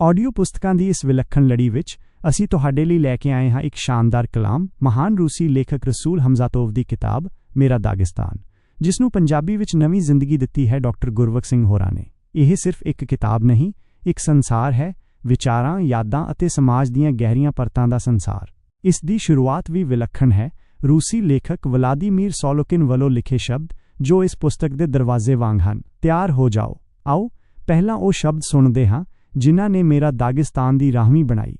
Audio ਪੁਸਤਕਾਂ ਦੀ ਇਸ ਵਿਲੱਖਣ ਲੜੀ ਵਿੱਚ ਅਸੀਂ ਤੁਹਾਡੇ ਲਈ ਲੈ ਕੇ ਆਏ ਹਾਂ ਇੱਕ ਸ਼ਾਨਦਾਰ ਕਲਾਮ, ਮਹਾਨ ਰੂਸੀ ਲੇਖਕ ਰਸੂਲ ਹਮਜ਼ਾਤੋਵ ਦੀ ਕਿਤਾਬ, ਮੇਰਾ ਦਾਗਿਸਤਾਨ ਜਿਸ ਨੂੰ ਪੰਜਾਬੀ ਵਿੱਚ ਨਵੀਂ ਜ਼ਿੰਦਗੀ ਦਿੱਤੀ ਹੈ ਡਾਕਟਰ ਗੁਰਵਖ ਸਿੰਘ ਹੋਰਾਂ ਨੇ। ਇਹ ਸਿਰਫ ਇੱਕ ਕਿਤਾਬ ਨਹੀਂ, ਇੱਕ ਸੰਸਾਰ ਹੈ, ਵਿਚਾਰਾਂ, ਯਾਦਾਂ ਅਤੇ ਸਮਾਜ ਦੀਆਂ ਗਹਿਰੀਆਂ ਪਰਤਾਂ ਦਾ ਸੰਸਾਰ। ਇਸ ਦੀ ਸ਼ੁਰੂਆਤ ਵੀ ਵਿਲੱਖਣ ਹੈ, ਰੂਸੀ ਲੇਖਕ ਵਲਾਦੀਮੀਰ ਸੋਲੋਕਿਨ ਵੱਲੋਂ ਲਿਖੇ ਸ਼ਬਦ, ਜੋ ਇਸ ਪੁਸਤਕ ਦੇ ਦਰਵਾਜ਼ੇ ਵਾਂਗ ਹਨ। ਤਿਆਰ ਹੋ ਜਾਓ। ਆਓ, ਪਹਿਲਾਂ ਉਹ ਸ਼ਬਦ ਸੁਣਦੇ ਹਾਂ ਜਿਨ੍ਹਾਂ ਨੇ ਮੇਰਾ ਦਾਗਿਸਤਾਨ ਦੀ ਰਾਹਵੀਂ ਬਣਾਈ।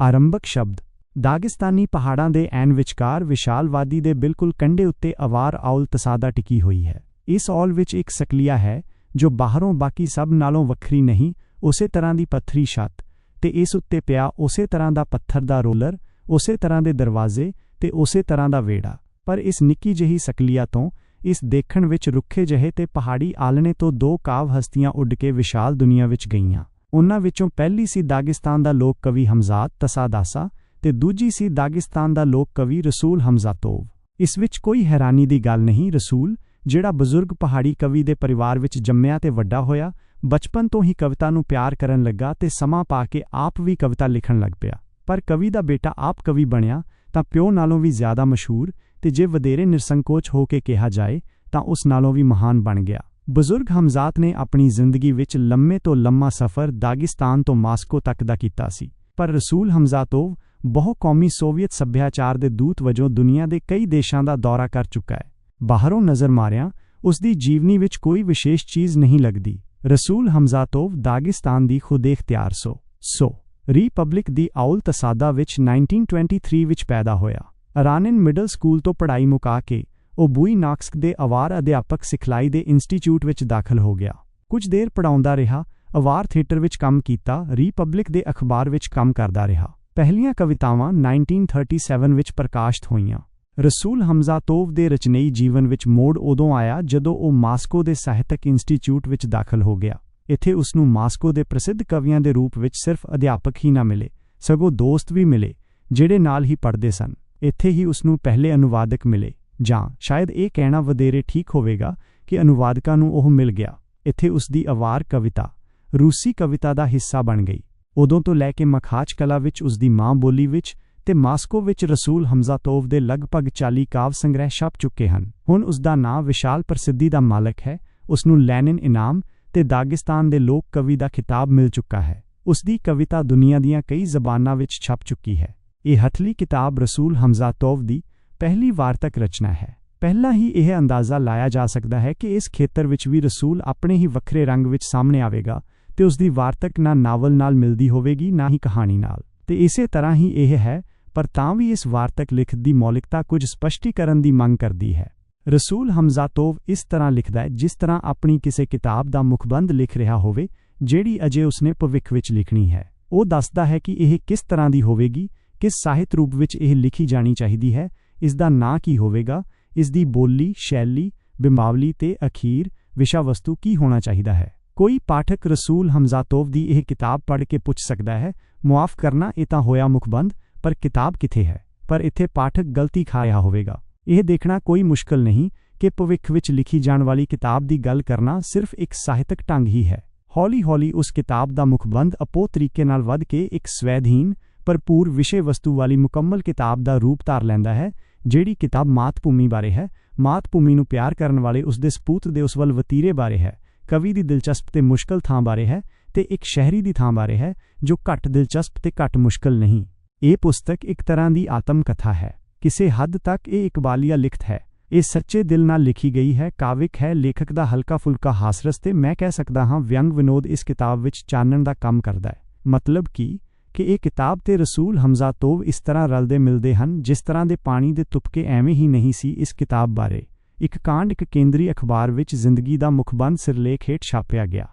ਆਰੰਭਕ ਸ਼ਬਦ, ਦਾਗਿਸਤਾਨੀ ਪਹਾੜਾਂ ਦੇ ਐਨ ਵਿਚਕਾਰ ਵਿਸ਼ਾਲ ਵਾਦੀ ਦੇ ਬਿਲਕੁਲ ਕੰਢੇ ਉੱਤੇ ਅਵਾਰ ਔਲ ਤਸਾਦਾ ਟਿਕੀ ਹੋਈ ਹੈ। ਇਸ ਔਲ ਵਿੱਚ ਇੱਕ ਸਕਲੀਆ ਹੈ, ਜੋ ਬਾਹਰੋਂ ਬਾਕੀ ਸਭ ਨਾਲੋਂ ਵੱਖਰੀ ਨਹੀਂ, ਉਸੇ ਤਰ੍ਹਾਂ ਦੀ ਪੱਥਰੀ ਛੱਤ, ਤੇ ਇਸ ਉੱਤੇ ਪਿਆ ਉਸੇ ਤਰ੍ਹਾਂ ਦਾ ਪੱਥਰ ਦਾ ਰੋਲਰ, ਉਸੇ ਤਰ੍ਹਾਂ ਦੇ ਦਰਵਾਜ਼ੇ, ਤੇ ਉਸੇ ਤਰ੍ਹਾਂ ਦਾ ਵੇੜਾ। ਪਰ ਇਸ ਨਿੱਕੀ ਜਿਹੀ ਸਕਲੀਆ ਤੋਂ ਇਸ ਦੇਖਣ ਵਿੱਚ ਰੁੱਖੇ ਜਿਹੇ ਤੇ ਪਹਾੜੀ ਆਲਣੇ ਤੋਂ ਦੋ ਕਾਵ ਹਸਤੀਆਂ ਉੱਡ ਕੇ ਵਿਸ਼ਾਲ ਦੁਨੀਆ ਵਿੱਚ ਗਈਆਂ। ਉਹਨਾਂ ਵਿੱਚੋਂ ਪਹਿਲੀ ਸੀ ਦਾਗਿਸਤਾਨ ਦਾ ਲੋਕ ਕਵੀ ਹਮਜ਼ਾਦ ਤਸਾਦਾਸਾ ਤੇ ਦੂਜੀ ਸੀ ਦਾਗਿਸਤਾਨ ਦਾ ਲੋਕ ਕਵੀ ਰਸੂਲ ਹਮਜ਼ਾਤੋਵ। ਇਸ ਵਿੱਚ ਕੋਈ ਹੈਰਾਨੀ ਦੀ ਗੱਲ ਨਹੀਂ, ਰਸੂਲ, ਜਿਹੜਾ ਬਜ਼ੁਰਗ ਪਹਾੜੀ ਕਵੀ ਦੇ ਪਰਿਵਾਰ ਵਿੱਚ ਜੰਮਿਆ ਤੇ ਵੱਡਾ ਹੋਇਆ, ਬਚਪਨ ਤੋਂ ਹੀ ਕਵਿਤਾ ਨੂੰ ਪਿਆਰ ਕਰਨ ਲੱਗਾ ਤੇ ਸਮਾਂ ਪਾ ਕੇ ਆਪ ਵੀ ਕਵਿਤਾ ਲਿਖਣ ਲੱਗ ਪਿਆ। ਪਰ ਕਵੀ ਦਾ ਬੇਟਾ ਆਪ ਕਵੀ ਬਣਿਆ, ਤਾਂ ਪਿਓ ਨਾਲੋਂ ਵੀ ਜ਼ਿਆਦਾ ਮਸ਼ਹੂਰ ਤੇ ਜੇ ਵਧੇਰੇ ਨਿਰਸੰਕੋਚ ਹੋ ਕੇ ਕਿਹਾ ਜਾਏ, ਤਾਂ ਉਸ ਨਾਲੋਂ ਵੀ ਮਹਾਨ ਬਣ ਗਿਆ। ਬਜ਼ੁਰਗ ਹਮਜ਼ਾਤ ਨੇ ਆਪਣੀ ਜ਼ਿੰਦਗੀ ਵਿੱਚ ਲੰਮੇ ਤੋਂ ਲੰਮਾ ਸਫ਼ਰ ਦਾਗਿਸਤਾਨ ਤੋਂ ਮਾਸਕੋ ਤੱਕ ਦਾ ਕੀਤਾ ਸੀ। ਪਰ ਰਸੂਲ ਹਮਜ਼ਾਤੋਵ ਬਹੁ ਕੌਮੀ ਸੋਵੀਅਤ ਸੱਭਿਆਚਾਰ ਦੇ ਦੂਤ ਵਜੋਂ ਦੁਨੀਆ ਦੇ ਕਈ ਦੇਸ਼ਾਂ ਦਾ ਦੌਰਾ ਕਰ ਚੁੱਕਾ ਹੈ। ਬਾਹਰੋਂ ਨਜ਼ਰ ਮਾਰਿਆ, ਉਸ ਦੀ ਜੀਵਨੀ ਵਿੱਚ ਕੋਈ ਵਿਸ਼ੇਸ਼ ਚੀਜ਼ ਨਹੀਂ ਲੱਗਦੀ। ਰਸੂਲ ਹਮਜ਼ਾਤੋਵ ਦਾਗਿਸਤਾਨ ਦੀ ਖੁਦ ਇਖਤਿਆਰ ਸੋ। ਸੋ, ਰੀਪਬਲਿਕ ਦੀ ਆਉਲ ਤਸਾਦਾ ਵਿੱਚ 1923 ਵਿੱਚ ਪੈਦਾ ਹੋਇਆ। ਰਾਨਿਨ ਮਿਡਲ ਸਕੂਲ ਤੋਂ ਪੜ੍ਹਾਈ ਮੁਕਾ ਕੇ, ਉਹ ਬੂਈ ਨਾਕਸਕ ਦੇ ਅਵਾਰ ਅਧਿਆਪਕ ਸਿਖਲਾਈ ਦੇ ਇੰਸਟੀਚਿਊਟ ਵਿੱਚ ਦਾਖਲ ਹੋ ਗਿਆ। ਕੁਝ ਦੇਰ ਪੜਾਉਂਦਾ ਰਿਹਾ, ਅਵਾਰ ਥੀਏਟਰ ਵਿੱਚ ਕੰਮ ਕੀਤਾ ਰੀਪਬਲਿਕ ਦੇ ਅਖਬਾਰ ਵਿੱਚ ਕੰਮ ਕਰਦਾ ਰਿਹਾ। ਪਹਿਲੀਆਂ ਕਵਿਤਾਵਾਂ 1937 ਵਿੱਚ ਪ੍ਰਕਾਸ਼ਿਤ ਹੋਈਆਂ। ਰਸੂਲ ਹਮਜ਼ਾਤੋਵ ਦੇ ਰਚਨਈ ਜੀਵਨ ਵਿੱਚ ਮੋੜ ਉਦੋਂ ਆਇਆ ਜਦੋਂ ਉਹ ਮਾਸਕੋ ਦੇ ਸਾਹਿਤਕ ਇੰਸਟੀਚਿਊਟ ਵਿੱਚ ਦਾਖਲ ਹੋ ਗਿਆ। ਇੱਥੇ ਉਸ ਨੂੰ ਮਾਸਕੋ ਦੇ ਪ੍ਰਸਿੱਧ ਕਵੀਆਂ ਦੇ ਰੂਪ ਵਿੱਚ ਸਿਰਫ ਅਧਿਆਪਕ ਹੀ ਨਾ ਮਿਲੇ, ਸਗੋਂ ਦੋਸਤ ਵੀ ਮਿਲੇ, ਜਿਹੜੇ ਨਾਲ ਹੀ ਪੜ੍ਹਦੇ ਸਨ। ਇੱਥੇ ਹੀ ਉਸ ਨੂੰ ਪਹਿਲੇ ਅਨੁਵਾਦਕ ਮਿਲੇ, ਜਾਂ ਸ਼ਾਇਦ ਇਹ ਕਹਿਣਾ ਵਧੇਰੇ ਠੀਕ ਹੋਵੇਗਾ ਕਿ ਅਨੁਵਾਦਕਾਂ ਨੂੰ ਉਹ ਮਿਲ ਗਿਆ। ਇੱਥੇ ਉਸ ਦੀ ਅਵਾਰ ਕਵਿਤਾ, ਰੂਸੀ ਕਵਿਤਾ ਦਾ ਹਿੱਸਾ ਬਣ ਗਈ। ਉਦੋਂ ਤੋਂ ਲੈ ਕੇ ਮਖਾਚ ਕਲਾ ਵਿੱਚ ਉਸ ਦੀ ਮਾਂ ਬੋਲੀ ਵਿੱਚ ਤੇ ਮਾਸਕੋ ਵਿੱਚ ਰਸੂਲ ਹਮਜ਼ਾਤੋਵ ਦੇ ਲਗਭਗ 40 ਕਾਵ ਸੰਗ੍ਰਹਿ ਛਪ ਚੁੱਕੇ ਹਨ। ਹੁਣ ਉਸ ਦਾ ਨਾਂ ਵਿਸ਼ਾਲ ਪ੍ਰਸਿੱਧੀ ਦਾ ਮਾਲਕ ਹੈ ਉਸ ਨੂੰ ਲੈਨਿਨ ਇਨਾਮ ਤੇ ਦਾਗਿਸਤਾਨ ਦੇ ਲੋਕ ਕਵੀ ਦਾ ਖਿਤਾਬ ਮਿਲ ਚੁੱਕਾ ਹੈ। ਉਸ ਦੀ ਕਵਿਤਾ ਦੁਨੀਆ ਦੀਆਂ ਕਈ ਜ਼ਬਾਨਾਂ ਵਿੱਚ ਛਪ ਚੁੱਕੀ ਹੈ। ਇਹ ਹਥਲੀ ਕਿਤਾਬ ਰਸੂਲ ਹਮਜ਼ਾਤੋਵ ਦੀ ਪਹਿਲੀ ਵਾਰਤਕ ਰਚਨਾ ਹੈ। ਪਹਿਲਾਂ ਹੀ ਇਹ ਅੰਦਾਜ਼ਾ ਲਾਇਆ ਜਾ ਸਕਦਾ ਹੈ ਕਿ ਇਸ ਖੇਤਰ ਵਿੱਚ ਵੀ ਰਸੂਲ ਆਪਣੇ ਹੀ ਵੱਖਰੇ ਰੰਗ ਵਿੱਚ ਸਾਹਮਣੇ ਆਵੇਗਾ ਤੇ ਉਸ ਦੀ ਵਾਰਤਕ ਨਾ ਨਾਵਲ ਨਾਲ ਮਿਲਦੀ ਹੋਵੇਗੀ, ਨਾ ਹੀ ਕਹਾਣੀ ਨਾਲ। ਤੇ ਇਸੇ ਤਰ੍ਹਾਂ ਹੀ ਇਹ ਹੈ, ਪਰ ਤਾਂ ਵੀ ਇਸ ਵਾਰਤਕ ਲਿਖਤ ਦੀ ਮੌਲਿਕਤਾ ਕੁਝ ਸਪਸ਼ਟੀਕਰਨ ਦੀ ਮੰਗ ਕਰਦੀ ਹੈ। ਰਸੂਲ ਹਮਜ਼ਾਤੋਵ ਇਸ ਤਰ੍ਹਾਂ ਲਿਖਦਾ ਹੈ, ਜਿਸ ਤਰ੍ਹਾਂ ਆਪਣੀ ਕਿਸੇ ਕਿਤਾਬ ਦਾ ਮੁਖਬੰਦ ਲਿਖ ਰਿਹਾ ਹੋਵੇ, ਜਿਹੜੀ ਅਜੇ ਉਸਨੇ ਭਵਿੱਖ ਵਿੱਚ ਲਿਖਣੀ ਹੈ। ਉਹ ਦੱਸਦਾ ਹੈ ਕਿ ਇਹ ਕਿਸ ਤਰ੍ਹਾਂ ਦੀ ਹੋਵੇਗੀ ਕਿਸ ਸਾਹਿਤ ਰੂਪ ਵਿੱਚ ਇਹ ਲਿਖੀ ਜਾਣੀ ਚਾਹੀਦੀ ਹੈ ਇਸ ਦਾ ਨਾਂ ਕੀ ਹੋਵੇਗਾ ਇਸ ਦੀ ਬੋਲੀ, ਸ਼ੈਲੀ, ਬਿੰਬਾਵਲੀ ਤੇ ਅਖੀਰ ਵਿਸ਼ਾ ਵਸਤੂ ਕੀ ਹੋਣਾ ਚਾਹੀਦਾ ਹੈ। ਕੋਈ ਪਾਠਕ ਰਸੂਲ ਹਮਜ਼ਾਤੋਵ ਦੀ ਇਹ ਕਿਤਾਬ ਪੜ੍ਹ ਕੇ ਪੁੱਛ ਸਕਦਾ ਹੈ, ਮੁਆਫ ਕਰਨਾ ਇਹ ਤਾਂ ਹੋਇਆ ਮੁਖਬੰਦ ਪਰ ਕਿਤਾਬ ਕਿੱਥੇ ਹੈ? ਪਰ ਇੱਥੇ ਪਾਠਕ ਗਲਤੀ ਖਾ ਰਿਹਾ ਹੋਵੇਗਾ। ਇਹ ਦੇਖਣਾ ਕੋਈ ਮੁਸ਼ਕਲ ਨਹੀਂ ਕਿ ਭਵਿੱਖ ਵਿੱਚ ਲਿਖੀ ਜਾਣ ਵਾਲੀ ਕਿਤਾਬ ਦੀ ਗੱਲ ਕਰਨਾ ਸਿਰਫ ਇੱਕ ਸਾਹਿਤਕ ਢੰਗ ਹੀ ਹੈ। ਹੌਲੀ-ਹੌਲੀ ਉਸ ਕਿਤਾਬ ਦਾ ਮੁਖਬੰਦ ਅਪੋ ਤਰੀਕੇ ਨਾਲ ਵੱਧ ਕੇ ਇੱਕ ਸਵੈਧੀਨ ਭਰਪੂਰ ਵਿਸ਼ੇ ਵਸਤੂ ਵਾਲੀ ਮੁਕੰਮਲ ਕਿਤਾਬ ਦਾ ਰੂਪ ਧਾਰ ਲੈਂਦਾ ਹੈ, ਜਿਹੜੀ ਕਿਤਾਬ ਮਾਤ-ਭੂਮੀ ਬਾਰੇ ਹੈ। ਮਾਤ-ਭੂਮੀ ਨੂੰ ਪਿਆਰ ਕਰਨ ਵਾਲੇ ਉਸ ਦੇ ਸਪੂਤ ਦੇ ਉਸ ਵੱਲ ਵਤੀਰੇ ਬਾਰੇ ਹੈ। ਕਵੀ ਦੀ ਦਿਲਚਸਪ ਤੇ ਮੁਸ਼ਕਲ ਥਾਂ ਬਾਰੇ ਹੈ ਤੇ ਇੱਕ ਸ਼ਹਿਰੀ ਦੀ ਥਾਂ ਬਾਰੇ ਹੈ, ਜੋ ਘੱਟ ਦਿਲਚਸਪ ਤੇ ਘੱਟ ਮੁਸ਼ਕਲ ਨਹੀਂ। ਇਹ ਪੁਸਤਕ ਇੱਕ ਤਰ੍ਹਾਂ ਦੀ ਆਤਮ ਕਥਾ ਹੈ। ਕਿਸੇ ਹੱਦ ਤੱਕ ਇਹ ਇਕਬਾਲੀਆ ਲਿਖਤ ਹੈ। ਇਹ ਸੱਚੇ ਦਿਲ ਨਾਲ ਲਿਖੀ ਗਈ ਹੈ, ਕਾਵਿਕ ਹੈ, ਲੇਖਕ ਦਾ ਹਲਕਾ ਫੁਲਕਾ ਹਾਸਰਸ ਤੇ ਮੈਂ ਕਹਿ ਸਕਦਾ ਹਾਂ ਵਿਅੰਗ ਵਿਨੋਦ ਇਸ ਕਿਤਾਬ ਵਿੱਚ ਚਾਨਣ ਦਾ ਕੰਮ ਕਰਦਾ ਹੈ। ਮਤਲਬ ਕਿ ਕਿ ਇਹ ਕਿਤਾਬ ਤੇ ਰਸੂਲ ਹਮਜ਼ਾ ਹਮਜ਼ਾਤੋਵ ਇਸ ਤਰ੍ਹਾਂ ਰਲਦੇ ਮਿਲਦੇ ਹਨ ਜਿਸ ਤਰ੍ਹਾਂ ਦੇ ਪਾਣੀ ਦੇ ਤੁਪਕੇ ਐਵੇਂ ਹੀ ਨਹੀਂ ਸੀ ਇਸ ਕਿਤਾਬ ਬਾਰੇ। ਇੱਕ ਕਾਂਡ ਇੱਕ ਕੇਂਦਰੀ ਅਖਬਾਰ ਵਿੱਚ ਜ਼ਿੰਦਗੀ ਦਾ ਮੁਖਬੰਦ ਸਿਰਲੇਖ ਹੇਠ ਛਾਪਿਆ ਗਿਆ।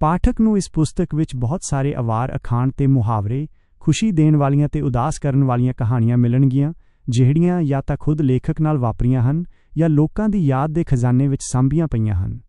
ਪਾਠਕ ਨੂੰ ਇਸ ਪੁਸਤਕ ਵਿੱਚ ਬਹੁਤ ਸਾਰੇ ਅਵਾਰ, ਅਖਾਣ ਤੇ ਮੁਹਾਵਰੇ, ਖੁਸ਼ੀ ਦੇਣ ਵਾਲੀਆਂ ਤੇ ਉਦਾਸ ਕਰਨ ਵਾਲੀਆਂ ਕਹਾਣੀਆਂ ਮਿਲਣਗੀਆਂ, ਜਿਹੜੀਆਂ ਜਾਂ ਤਾਂ ਖੁਦ ਲੇਖਕ ਨਾਲ ਵਾਪਰੀਆਂ ਹਨ ਜਾਂ ਲੋਕਾਂ ਦੀ ਯਾਦ ਦੇ ਖਜ਼ਾਨੇ ਵਿੱਚ ਸਾਂਭੀਆਂ ਪਈਆਂ ਹਨ।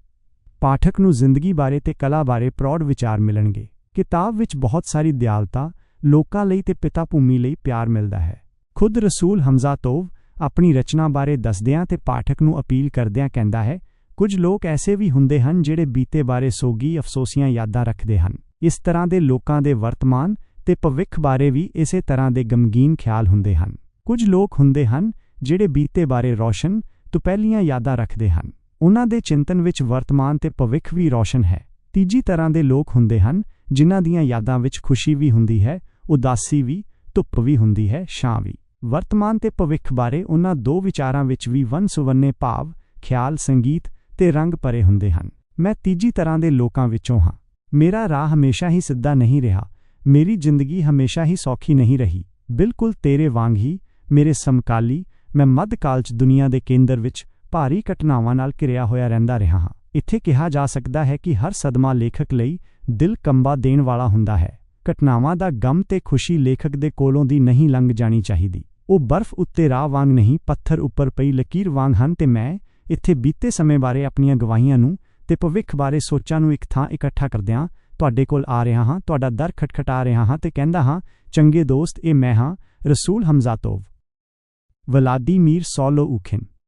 ਪਾਠਕ ਨੂੰ ਜ਼ਿੰਦਗੀ ਬਾਰੇ ਤੇ ਕਲਾ ਬਾਰੇ ਪ੍ਰੌੜ ਵਿਚਾਰ ਮਿਲਣਗੇ। ਕਿਤਾਬ ਵਿੱਚ ਬਹੁਤ ਸਾਰੀ ਦਿਆਲਤਾ ਲੋਕਾਂ ਲਈ ਤੇ ਪਿਤਾ ਭੂਮੀ ਲਈ ਪਿਆਰ ਮਿਲਦਾ ਹੈ। ਖੁਦ ਰਸੂਲ ਹਮਜ਼ਾਤੋਵ ਆਪਣੀ ਰਚਨਾ ਬਾਰੇ ਦੱਸਦਿਆਂ ਤੇ ਪਾਠਕ ਨੂੰ ਅਪੀਲ ਕਰਦਿਆਂ ਕਹਿੰਦਾ ਹੈ, ਕੁਝ ਲੋਕ ਐਸੇ ਵੀ ਹੁੰਦੇ ਹਨ ਜਿਹੜੇ ਬੀਤੇ ਬਾਰੇ ਸੋਗੀ ਅਫਸੋਸੀਆਂ ਯਾਦਾਂ ਰੱਖਦੇ ਹਨ। ਇਸ ਤਰ੍ਹਾਂ ਦੇ ਲੋਕਾਂ ਦੇ ਵਰਤਮਾਨ ਤੇ ਭਵਿੱਖ ਬਾਰੇ ਵੀ ਇਸੇ ਤਰ੍ਹਾਂ ਦੇ ਗਮਗੀਨ ਖਿਆਲ ਹੁੰਦੇ ਹਨ। ਕੁਝ ਲੋਕ ਹੁੰਦੇ ਹਨ ਜਿਹੜੇ ਬੀਤੇ ਬਾਰੇ ਰੌਸ਼ਨ ਤੁਪਹਿਲੀਆਂ ਯਾਦਾਂ ਰੱਖਦੇ ਹਨ। ਉਹਨਾਂ ਦੇ ਚਿੰਤਨ ਵਿੱਚ ਵਰਤਮਾਨ ਤੇ ਭਵਿੱਖ ਵੀ ਰੌਸ਼ਨ ਹੈ। ਤੀਜੀ ਤਰ੍ਹਾਂ ਦੇ ਲੋਕ ਹੁੰਦੇ ਹਨ ਜਿਨ੍ਹਾਂ ਦੀਆਂ ਯਾਦਾਂ ਵਿੱਚ ਖੁਸ਼ੀ ਵੀ ਹੁੰਦੀ ਹੈ ਉਦਾਸੀ ਵੀ, ਧੁੱਪ ਵੀ ਹੁੰਦੀ ਹੈ, ਛਾਂ ਵੀ। ਵਰਤਮਾਨ ਤੇ ਭਵਿੱਖ ਬਾਰੇ ਉਹਨਾਂ ਦੋ ਵਿਚਾਰਾਂ ਵਿੱਚ ਵੀ ਵੰਨ ਸੁਵੰਨੇ ਭਾਵ, ਖਿਆਲ, ਸੰਗੀਤ ਤੇ ਰੰਗ ਭਰੇ ਹੁੰਦੇ ਹਨ। ਮੈਂ ਤੀਜੀ ਤਰ੍ਹਾਂ ਦੇ ਲੋਕਾਂ ਵਿੱਚੋਂ ਹਾਂ। ਮੇਰਾ ਰਾਹ ਹਮੇਸ਼ਾ ਹੀ ਸਿੱਧਾ ਨਹੀਂ ਰਿਹਾ। ਮੇਰੀ ਜ਼ਿੰਦਗੀ ਹਮੇਸ਼ਾ ਹੀ ਸੌਖੀ ਨਹੀਂ ਰਹੀ। ਬਿਲਕੁਲ ਤੇਰੇ ਵਾਂਗ ਹੀ, ਮੇਰੇ ਸਮਕਾਲੀ, ਮੈਂ ਮੱਧਕਾਲ 'ਚ ਦੁਨੀਆ ਦੇ ਕੇਂਦਰ ਵਿੱਚ ਭਾਰੀ ਘਟਨਾਵਾਂ ਨਾਲ ਘਿਰਿਆ ਹੋਇਆ ਰਹਿੰਦਾ ਰਿਹਾ ਹਾਂ। ਇੱਥੇ ਕਿਹਾ ਜਾ ਸਕਦਾ ਹੈ ਕਿ ਹਰ ਸਦਮਾ ਲੇਖਕ ਲਈ ਦਿਲ ਕੰਬਾ ਦੇਣ ਵਾਲਾ ਹੁੰਦਾ ਹੈ। ਘਟਨਾਵਾਂ ਦਾ ਗਮ ਤੇ ਖੁਸ਼ੀ ਲੇਖਕ ਦੇ ਕੋਲੋਂ ਦੀ ਨਹੀਂ ਲੰਘ ਜਾਣੀ ਚਾਹੀਦੀ। ਉਹ ਬਰਫ਼ ਉੱਤੇ ਰਾਹ ਵਾਂਗ ਨਹੀਂ, ਪੱਥਰ ਉੱਪਰ ਪਈ ਲਕੀਰ ਵਾਂਗ ਹਨ ਤੇ ਮੈਂ ਇੱਥੇ ਬੀਤੇ ਸਮੇਂ ਬਾਰੇ ਆਪਣੀਆਂ ਗਵਾਹੀਆਂ ਨੂੰ ਤੇ ਭਵਿੱਖ ਬਾਰੇ ਸੋਚਾਂ ਨੂੰ ਇੱਕ ਥਾਂ ਇਕੱਠਾ ਕਰਦਿਆਂ ਤੁਹਾਡੇ ਕੋਲ ਆ ਰਿਹਾ ਹਾਂ, ਤੁਹਾਡਾ ਦਰ ਖਟਖਟਾ ਰਿਹਾ ਹਾਂ ਤੇ ਕਹਿੰਦਾ ਹਾਂ, ਚੰਗੇ ਦੋਸਤ, ਇਹ ਮੈਂ ਹਾਂ, ਰਸੂਲ ਹਮਜ਼ਾਤੋਵ। Vladimir solo ਉਖਿਨ